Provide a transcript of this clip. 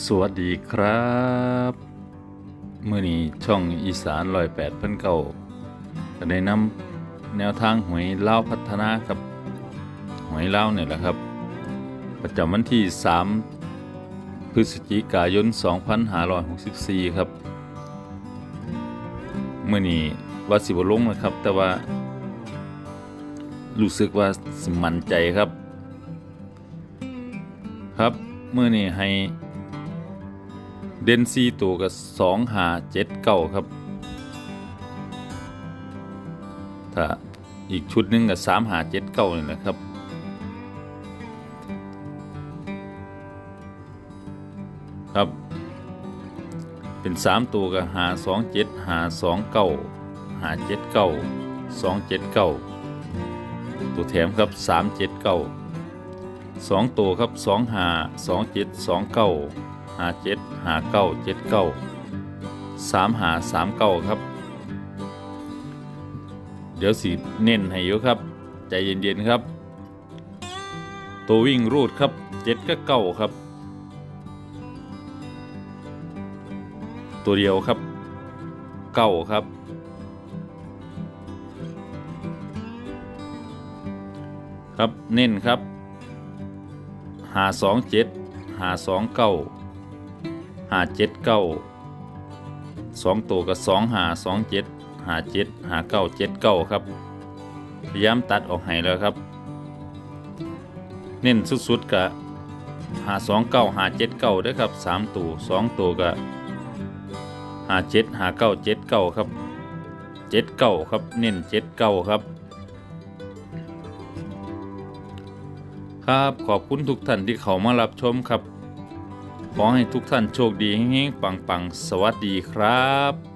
สวัสดีครับมื่อนี้ช่องอีสานลอยแปดเพิ่นเก่าก็ได้นำแนวทางหวยเล่าพัฒนาครับหวยเล่าเนี่ยแหละครับ ประจำวันที่ 3 พฤศจิกายน 2564 ครับเมื่อนี้ว่าสิบลงนะครับ แต่ว่า รู้สึกว่าสิมั่นใจครับ ครับเมื่อนี้ให้ เดนซีตัวกับสองหาเจ็ดเก้าครับ ถ้าอีกชุดหนึงกับสามหาเจ็ดเก้านี่นะครับ ครับ เป็นสามตัวกับหาสองเจ็ดหาสองเก้าหาเจ็ดเก้าสองเจ็ดเก้าตัวแถมครับสามเจ็ดเก้าสองตัวครับสองหาสองเจ็ดสองเก้า หาเจ็ดหาเก้าเจ็ดเก้าสามหาสามเก้าครับ เดี๋ยวสิเน้นให้อยู่ครับ ใจเย็นๆครับ ตัววิ่งรูดครับเจ็ดก็เก้าครับ ตัวเดียวครับเก้าครับครับเน้นครับหาสองเจ็ดหาสองเก้า หาเจ็ดเก้าสองตัวกับสองหาสองเจ็ดหาเจ็ดหาเก้าเจ็ดเก้าครับ พยายามตัดออกให้แล้วครับ เน้นสุดๆกับหาสองเก้าหาเจ็ดเก้าด้วยครับสามตัวสองตัวกับหาเจ็ดหาเก้าเจ็ดเก้าครับเจ็ดเก้าครับ เน้นเจ็ดเก้าครับ ครับขอบคุณทุกท่านที่เขามารับชมครับ ขอให้ทุกท่านโชคดีเฮงๆปังๆ สวัสดีครับ